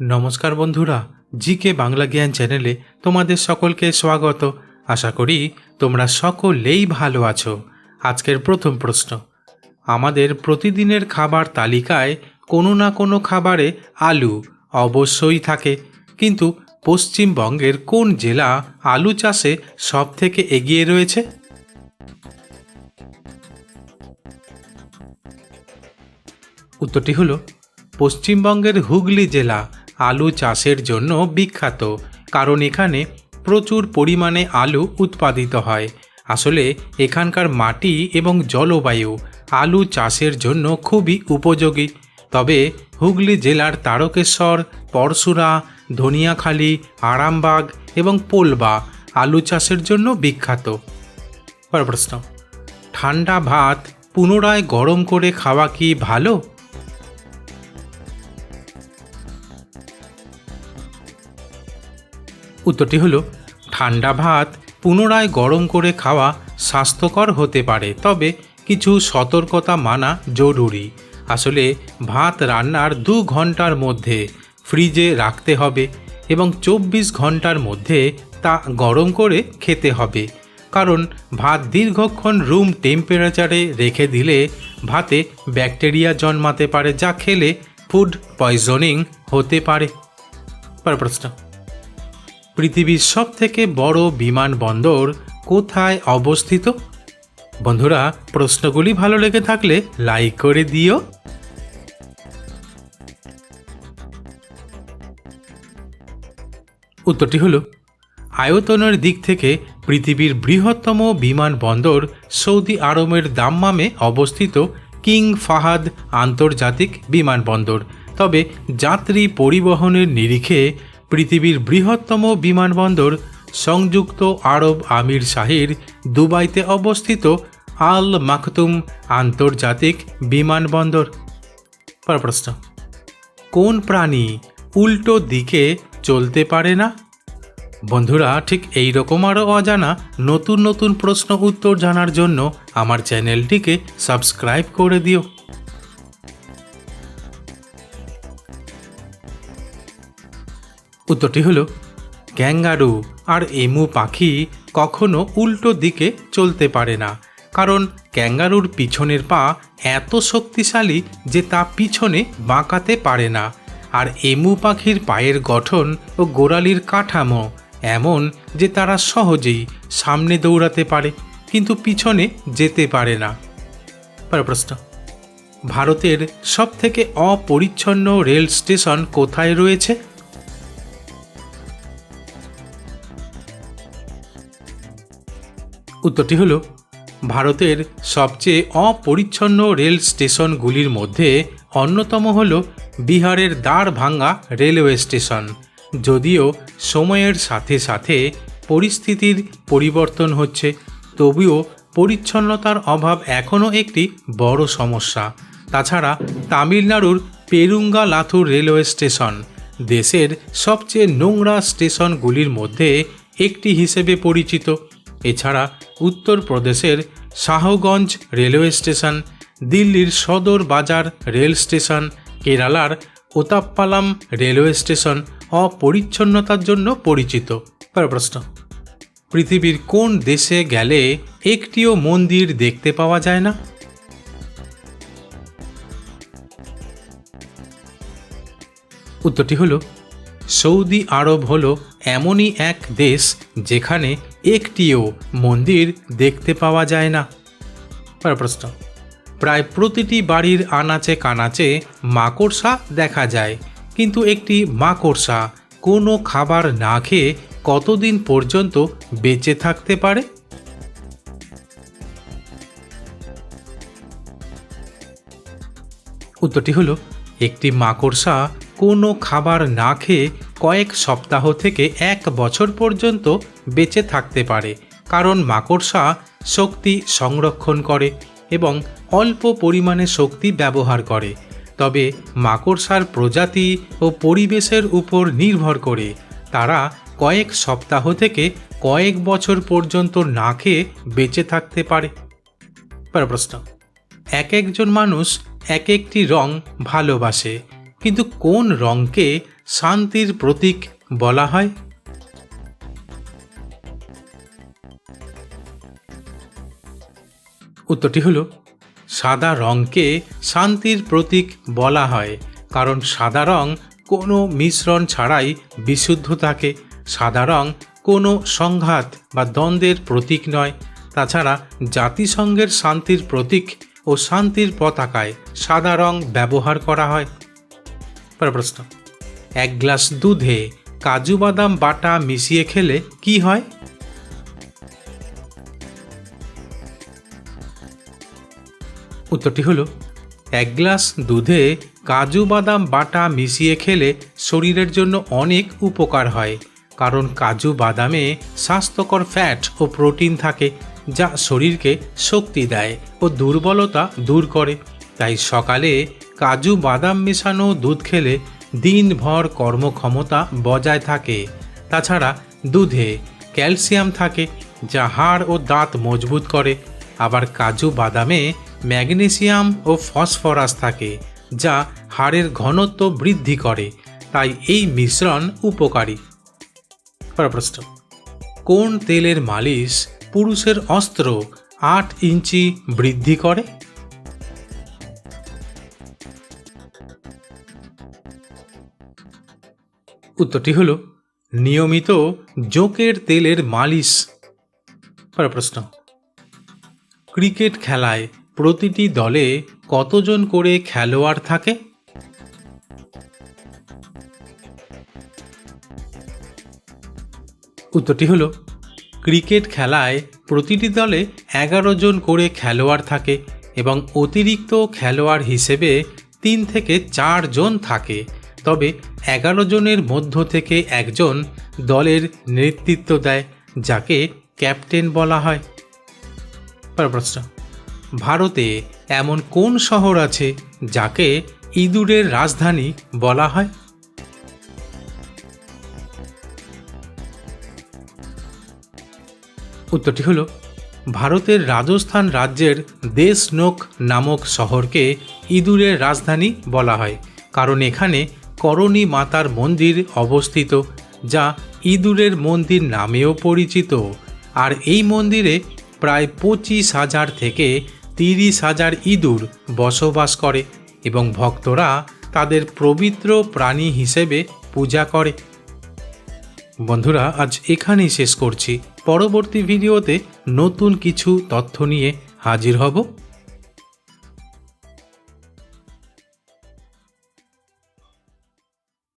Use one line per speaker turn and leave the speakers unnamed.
নমস্কার বন্ধুরা জি কে বাংলা জ্ঞান চ্যানেলে তোমাদের সকলকে স্বাগত। আশা করি তোমরা সকলেই ভালো আছো। আজকের প্রথম প্রশ্ন, আমাদের প্রতিদিনের খাবার তালিকায় কোনো না কোনো খাবারে আলু অবশ্যই থাকে, কিন্তু পশ্চিমবঙ্গের কোন জেলা আলু চাষে সব থেকে এগিয়ে রয়েছে? উত্তরটি হলো, পশ্চিমবঙ্গের হুগলি জেলা আলু চাষের জন্য বিখ্যাত, কারণ এখানে প্রচুর পরিমাণে আলু উৎপাদিত হয়। আসলে এখানকার মাটি এবং জলবায়ু আলু চাষের জন্য খুবই উপযোগী। তবে হুগলি জেলার তারকেশ্বর, পরশুরা, ধনিয়াখালী, আরামবাগ এবং পোলবা আলু চাষের জন্য বিখ্যাত। প্রশ্ন, ঠান্ডা ভাত পুনরায় গরম করে খাওয়া কি ভালো? উত্তরটি হলো, ঠান্ডা ভাত পুনরায় গরম করে খাওয়া স্বাস্থ্যকর হতে পারে, তবে কিছু সতর্কতা মানা জরুরি। আসলে, ভাত রান্নার দু ঘণ্টার মধ্যে ফ্রিজে রাখতে হবে এবং চব্বিশ ঘণ্টার মধ্যে তা গরম করে খেতে হবে। কারণ, ভাত দীর্ঘক্ষণ রুম টেম্পারেচারে রেখে দিলে ভাতে ব্যাকটেরিয়া জন্মাতে পারে, যা খেলে ফুড পয়জনিং হতে পারে। প্রশ্ন। পৃথিবীর সব থেকে বড় বিমানবন্দর কোথায় অবস্থিত? বন্ধুরা, প্রশ্নগুলি ভালো লেগে থাকলে লাইক করে দিও। উত্তরটি হলো, আয়তনের দিক থেকে পৃথিবীর বৃহত্তম বিমানবন্দর সৌদি আরবের দাম্মামে অবস্থিত কিং ফাহাদ আন্তর্জাতিক বিমানবন্দর তবে যাত্রী পরিবহনের নিরিখে পৃথিবীর বৃহত্তম বিমানবন্দর সংযুক্ত আরব আমির শাহির দুবাইতে অবস্থিত আল মাকতুম আন্তর্জাতিক বিমানবন্দর। পর প্রশ্ন, কোন প্রাণী উল্টো দিকে চলতে পারে না? বন্ধুরা, ঠিক এই রকম আরও অজানা নতুন নতুন প্রশ্ন উত্তর জানার জন্য আমার চ্যানেলটিকে সাবস্ক্রাইব করে দিও। উত্তরটি হলো ক্যাঙ্গারু আর এমু পাখি কখনো উল্টো দিকে চলতে পারে না, কারণ ক্যাঙ্গারুর পিছনের পা এত শক্তিশালী যে তা পিছনে বাঁকাতে পারে না, আর এমু পাখির পায়ের গঠন ও গোড়ালির কাঠামো এমন যে তারা সহজেই সামনে দৌড়াতে পারে, কিন্তু পিছনে যেতে পারে না। প্রশ্ন, ভারতের সবথেকে অপরিচ্ছন্ন রেল স্টেশন কোথায় রয়েছে? উত্তরটি হলো, ভারতের সবচেয়ে অপরিচ্ছন্ন রেল স্টেশনগুলির মধ্যে অন্যতম হল বিহারের দাঁড়ভাঙ্গা রেলওয়ে স্টেশন। যদিও সময়ের সাথে সাথে পরিস্থিতির পরিবর্তন হচ্ছে, তবুও পরিচ্ছন্নতার অভাব এখনও একটি বড় সমস্যা। তাছাড়া তামিলনাড়ুর পেরুঙ্গা লাথুর রেলওয়ে স্টেশন দেশের সবচেয়ে নোংরা স্টেশনগুলির মধ্যে একটি হিসেবে পরিচিত। এছাড়া উত্তরপ্রদেশের শাহগঞ্জ রেলওয়ে স্টেশন দিল্লির সদর বাজার রেল স্টেশন কেরালার ওতাপ্পালাম রেলওয়ে স্টেশন অপরিচ্ছন্নতার জন্য পরিচিত। প্রশ্ন। পৃথিবীর কোন দেশে গেলে একটিও মন্দির দেখতে পাওয়া যায় না? উত্তরটি হলো সৌদি আরব হলো এমনই এক দেশ যেখানে একটিও মন্দির দেখতে পাওয়া যায় না। প্রশ্ন। প্রায় প্রতিটি বাড়ির আনাচে কানাচে মাকড়সা দেখা যায়, কিন্তু একটি মাকড়সা কোনো খাবার না খেয়ে কতদিন পর্যন্ত বেঁচে থাকতে পারে? উত্তরটি হলো, একটি মাকড়সা কোনো খাবার না খেয়ে কয়েক সপ্তাহ থেকে এক বছর পর্যন্ত বেঁচে থাকতে পারে। কারণ মাকড়সা শক্তি সংরক্ষণ করে এবং অল্প পরিমাণে শক্তি ব্যবহার করে। তবে মাকড়সার প্রজাতি ও পরিবেশের উপর নির্ভর করে। তারা কয়েক সপ্তাহ থেকে কয়েক বছর পর্যন্ত না খেয়ে বেঁচে থাকতে পারে। প্রশ্ন। এক একজন মানুষ এক একটি রং ভালোবাসে। কিন্তু কোন রঙকে শান্তির প্রতীক বলা হয়? উত্তরটি হলো, সাদা রঙকে শান্তির প্রতীক বলা হয়, কারণ সাদা রং কোনো মিশ্রণ ছাড়াই বিশুদ্ধ থাকে। সাদা রং কোনো সংঘাত বা দ্বন্দ্বের প্রতীক নয়। তাছাড়া জাতিসংঘের শান্তির প্রতীক ও শান্তির পতাকায় সাদা রং ব্যবহার করা হয়। প্রশ্ন। এক গ্লাস দুধে কাজু বাদাম বাটা মিশিয়ে খেলে কি হয়? উত্তরটি হলো, এক গ্লাস দুধে কাজু বাদাম বাটা মিশিয়ে খেলে শরীরের জন্য অনেক উপকার হয়, কারণ কাজু বাদামে স্বাস্থ্যকর ফ্যাট ও প্রোটিন থাকে যা শরীরকে শক্তি দেয় ও দুর্বলতা দূর করে। তাই সকালে কাজু, বাদাম মেশানো দুধ খেলে দিনভর কর্মক্ষমতা বজায় থাকে। তাছাড়া দুধে ক্যালসিয়াম থাকে, যা হাড় ও দাঁত মজবুত করে। আবার কাজু, বাদামে ম্যাগনেসিয়াম ও ফসফরাস থাকে, যা হাড়ের ঘনত্ব বৃদ্ধি করে। তাই এই মিশ্রণ উপকারী। প্রশ্ন কোন তেলের মালিশ পুরুষের অস্ত্র আট ইঞ্চি বৃদ্ধি করে? উত্তরটি হলো, নিয়মিত জোকের তেলের মালিশ। প্রশ্ন, ক্রিকেট খেলায় প্রতিটি দলে কতজন করে খেলোয়াড় থাকে? উত্তরটি হলো, ক্রিকেট খেলায় প্রতিটি দলে এগারো জন করে খেলোয়াড় থাকে এবং অতিরিক্ত খেলোয়াড় হিসেবে তিন থেকে চার জন থাকে। তবে এগারো জনের মধ্য থেকে একজন দলের নেতৃত্ব দেয়, যাকে ক্যাপ্টেন বলা হয়। প্রশ্ন। ভারতে এমন কোন শহর আছে যাকে ইঁদুরের রাজধানী বলা হয়? উত্তরটি হলো, ভারতের রাজস্থান রাজ্যের দেশনোক নামক শহরকে ইঁদুরের রাজধানী বলা হয়, কারণ এখানে করণী মাতার মন্দির অবস্থিত, যা ইঁদুরের মন্দির নামেও পরিচিত। আর এই মন্দিরে প্রায় পঁচিশ হাজার থেকে তিরিশ হাজার ইঁদুর বসবাস করে এবং ভক্তরা তাদের পবিত্র প্রাণী হিসেবে পূজা করে। বন্ধুরা, আজ এখানেই শেষ করছি। পরবর্তী ভিডিওতে নতুন কিছু তথ্য নিয়ে হাজির হব।